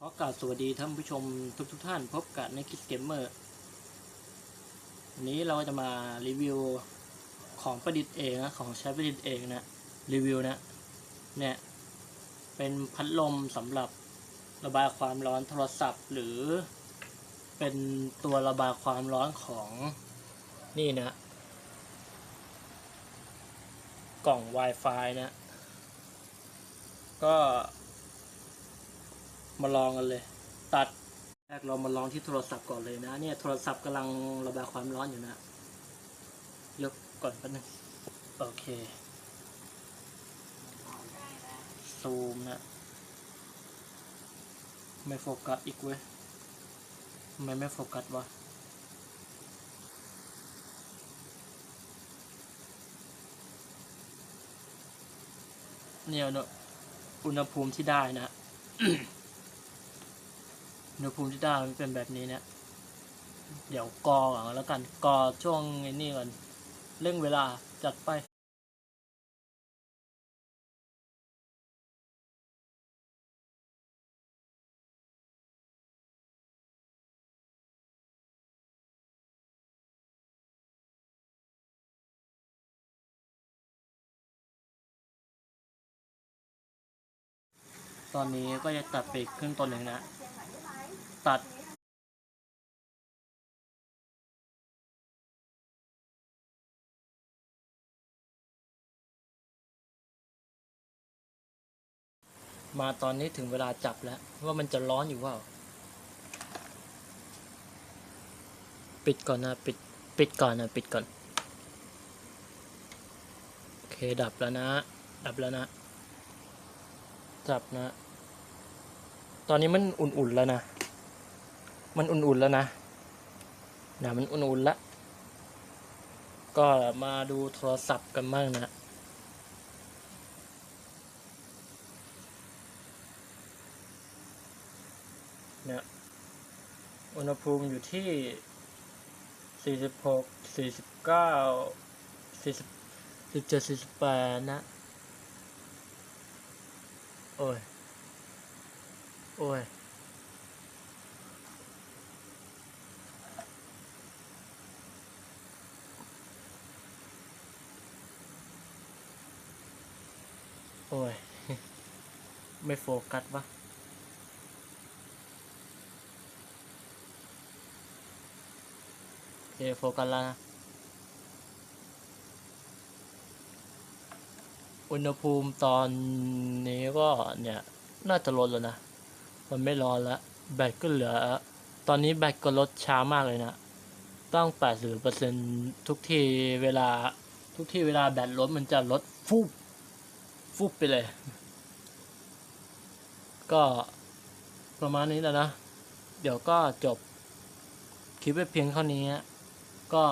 ขอกล่าวสวัสดีท่านผู้ชมทุกทุกท่านพบกับในคิดเกมเมอร์วันนี้เราจะมารีวิวของประดิษฐ์เองนะของใช้ประดิษฐ์เองนะรีวิวนะเนี่ยเป็นพัดลมสำหรับระบายความร้อนโทรศัพท์ หรือเป็นตัวระบายความร้อนของนี่นะกล่อง Wi-Fi นะก็ มาลองกันเลย ตัดแรกเรามาลองที่โทรศัพท์ก่อนเลยนะ เนี่ยโทรศัพท์กำลังระบายความร้อนอยู่นะ ยกก่อนแป๊บนึงโอเค ซูมนะ ไม่โฟกัสอีกเว้ยทำไมไม่โฟกัสวะเนี่ยเนอะอุณหภูมิที่ได้นะ อุณหภูมิที่ได้มันเป็นแบบนี้เนี่ย เดี๋ยวกอก่อนแล้วกัน กอช่วงนี่ก่อน เร่งเวลาจัดไปตอนนี้ก็จะตัดไปครึ่งตัวหนึ่งนะ ตัดมาตอนนี้ถึงเวลาจับแล้ว ว่ามันจะร้อนอยู่เปล่า ปิดก่อนนะ ปิด ปิดก่อนนะ ปิดก่อน โอเค ดับแล้วนะ ดับแล้วนะ จับนะ ตอนนี้มันอุ่นๆแล้วนะ มันอุ่นๆแล้วนะนะมันอุ่นๆแล้วก็มาดูโทรศัพท์กันบ้างนะเนี่ยอุณหภูมิอยู่ที่ 46 49 40 17 48 นะ โอ้ย โอ้ย โอ้ย ไม่โฟกัสวะโอเคโฟกัสแล้วนะ อุณหภูมิตอนนี้ก็เนี่ย น่าจะลดแล้วนะ มันไม่ร้อนแล้ว แบตก็เหลือ ตอนนี้แบตก็ลดช้ามากเลยนะ ต้องแปดสิบเปอร์เซ็นทุกทีเวลาทุกที่เวลาแบตลดมันจะลดฟุบ ฟุบไปเลย ก็ประมาณนี้แล้วนะ เดี๋ยวก็จบคลิปไปเพียงเท่านี้ ก็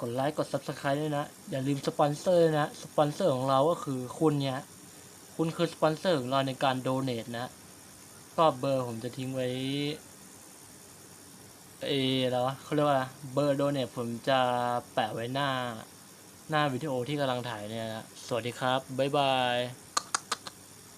กดไลค์กด subscribe ด้วยนะ อย่าลืมสปอนเซอร์นะ สปอนเซอร์ของเราก็คือคุณเนี่ยคุณคือสปอนเซอร์ของเราในการโดเน a นะก็เบอร์ผมจะทิ้งไว้เออแล้วเขาเรียกว่าอะไรเบอร์โดเน a ผมจะแปะไว้หน้า หน้าวิดีโอที่กำลังถ่ายเนี่ยนะ สวัสดีครับ บ๊ายบาย